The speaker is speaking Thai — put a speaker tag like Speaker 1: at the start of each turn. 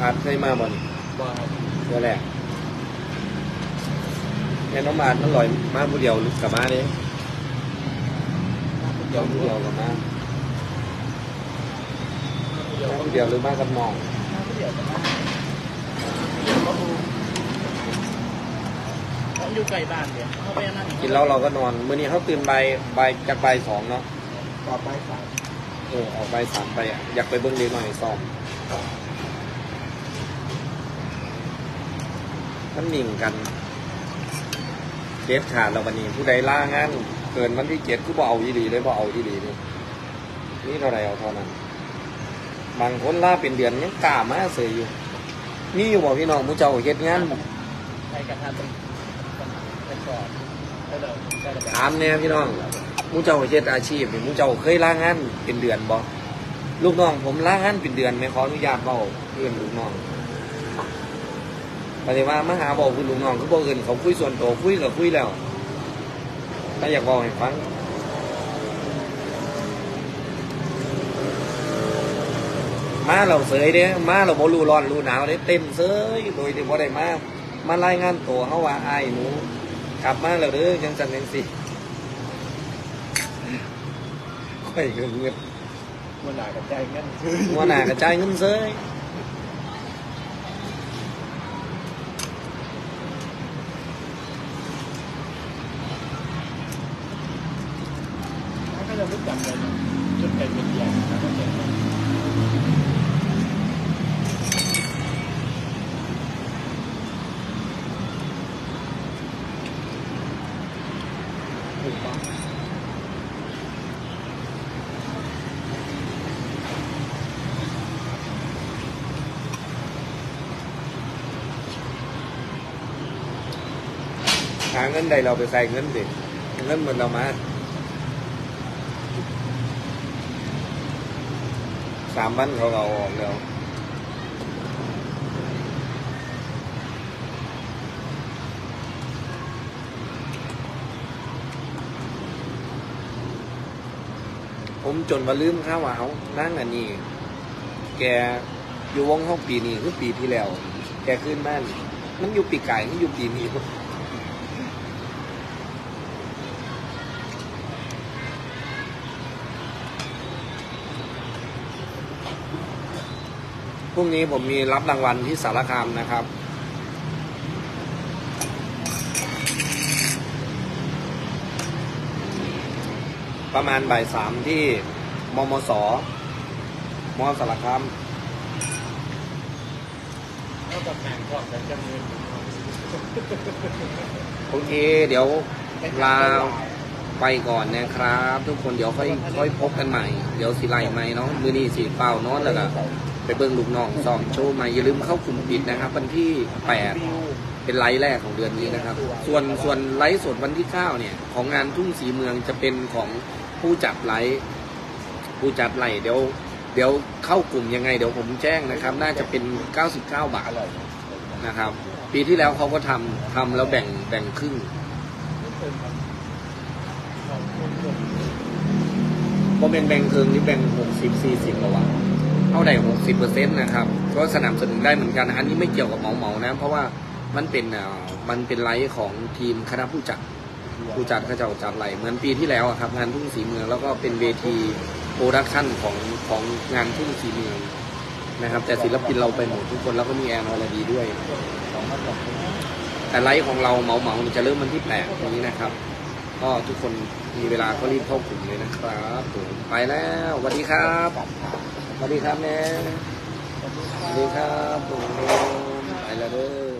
Speaker 1: มาบ่นี่
Speaker 2: ว่าครับ
Speaker 1: เมื่อแรกแค่น้องมาดมันลอยมาผู้เดียวหรือกับมาเด้เดียวผู้เดียวกับมา
Speaker 2: เดี๋ยว
Speaker 1: มาผู้เดียวหรือมากับน้อง
Speaker 2: เดี๋ยวนะเดี๋ยวก็ดูเขาอยู่ไกลบ้านเนี่ยเขาไปนั่ง
Speaker 1: กินแล้วเราก็นอนมื้อนี้เขาตื่นใบใบายจากใบายสองเนาะ
Speaker 2: ต่อไปสาม
Speaker 1: เออออกใบายสามไปอะอยากไปเบิ้งเล็กหน่อยซ้อม มันหนิ่งกันเจ็ดขาดแล้ววันนี้ผู้ใดล่างานเกินวันที่เจ็ดคือบ่เอาอีหลีเลยบ่เอาอีหลีเลยนี่เท่าไรเอาเท่านั้น บางคนล่าเป็นเดือนยังกล้ามาเสยอยู่นี่อยู่บ่พี่น้องหมูเจ้าเฮ็ดงาน
Speaker 2: ใครกระทำเป็นเป็นก่อนแล้วเดี๋ยวก็จะ
Speaker 1: ถามเนี่ยพี่น้องหมูเจ้าเฮ็ดอาชีพนี่หมูเจ้าเคยล่างานเป็นเดือนบ่ลูกน้องผมล่างานเป็นเดือนไหมขออนุญาตเบาเพื่อนลูกน้อง ปฏิว่ามาหาบอกคุณลูกน้องเขาบอกเอินเขาคุยส่วนตัวคุยกับคุยแล้วถ้าอยากบอกให้ฟังมาเราเสยเด้มาเราบ่รู้ร้อนรู้หนาวเด้เต้นเสยโดยที่บ่ได้มามารายงานตัวเฮาว่าอ้ายหนูกลับมาแล้วเด้อจังซั่นจังซี่ค่อยเงิน
Speaker 2: มันหลายกับใจงั้น
Speaker 1: หัวหน้ากระจายเงินเสย
Speaker 2: เขาก็จะรู้จักเลยจุดเป็นเป็นใหญ่แล้วก็เจ๋งถูกต้อง
Speaker 1: หาเงินใดเราไปใส่เงินสิเงินเหมือนเรามา สามวันเขาก็เอาออกแล้วผมจนมาลืมข้าวว่าเอานั่งอันนี้ แกอยู่วงห้องปีนี้คือปีที่แล้ว แกขึ้นบ้านมันอยู่ปีไก่มันอยู่ปีนี้ พรุ่งนี้ผมมีรับรางวัลที่สารคามนะครับ ประมาณบ่ายสามที่มมสมสารคาม
Speaker 2: แล้วกับงานก็จะจำเงิน
Speaker 1: โอเค เดี๋ยวลาไปก่อนนะครับ ทุกคนเดี๋ยวค่อยค่อยพบกันใหม่ เดี๋ยวสิไลใหม่เนาะมือนี้สีเปล่านอนแล้วก็ ไปเบิ่งลูกน้องซ้อมโชว์ใหม่อย่าลืมเข้ากลุ่มปิดนะครับ วันที่แปดเป็นไลฟ์แรกของเดือนนี้นะครับ ส่วนส่วนไลฟ์สดวันที่ 9 เนี่ย ของงานทุ่งสีเมืองจะเป็นของผู้จัดไลฟ์ผู้จัดไลฟ์เดี๋ยว เดี๋ยวเข้ากลุ่มยังไง เดี๋ยวผมแจ้งนะครับ น่าจะเป็น 99 บาทนะครับ ปีที่แล้วเขาก็ทำทำแล้วแบ่งแบ่งครึ่งพอเป็นแบ่งครึ่งนี่แบ่ง 60 40ระวะ เท่าใด60เปอร์เซ็นต์นะครับก็สนับสนุนได้เหมือนกัน อันนี้ไม่เกี่ยวกับเหมาเหมาๆนะ เพราะว่ามันเป็นมันเป็นไลฟ์ของทีมคณะผู้จัดผู้จัดเขาจะจัดไหลเหมือนปีที่แล้วครับงานทุ่งสีเมืองแล้วก็เป็นเวทีโปรดักชั่นของของงานทุ่งสีเมืองนะครับ แต่ศิลปินเราไปหมดทุกคนแล้วก็มีแอนอรดีด้วย แต่ไลฟ์ของเราเหมาเหมาจะเริ่มวันที่แปดนี้นะครับ ก็ทุกคนมีเวลาก็รีบเข้ากลุ่มเลยนะครับผมไปแล้วสวัสดีครับ สวัสดีครับแม่สวัสดีครับผมไปแล้วเด้อ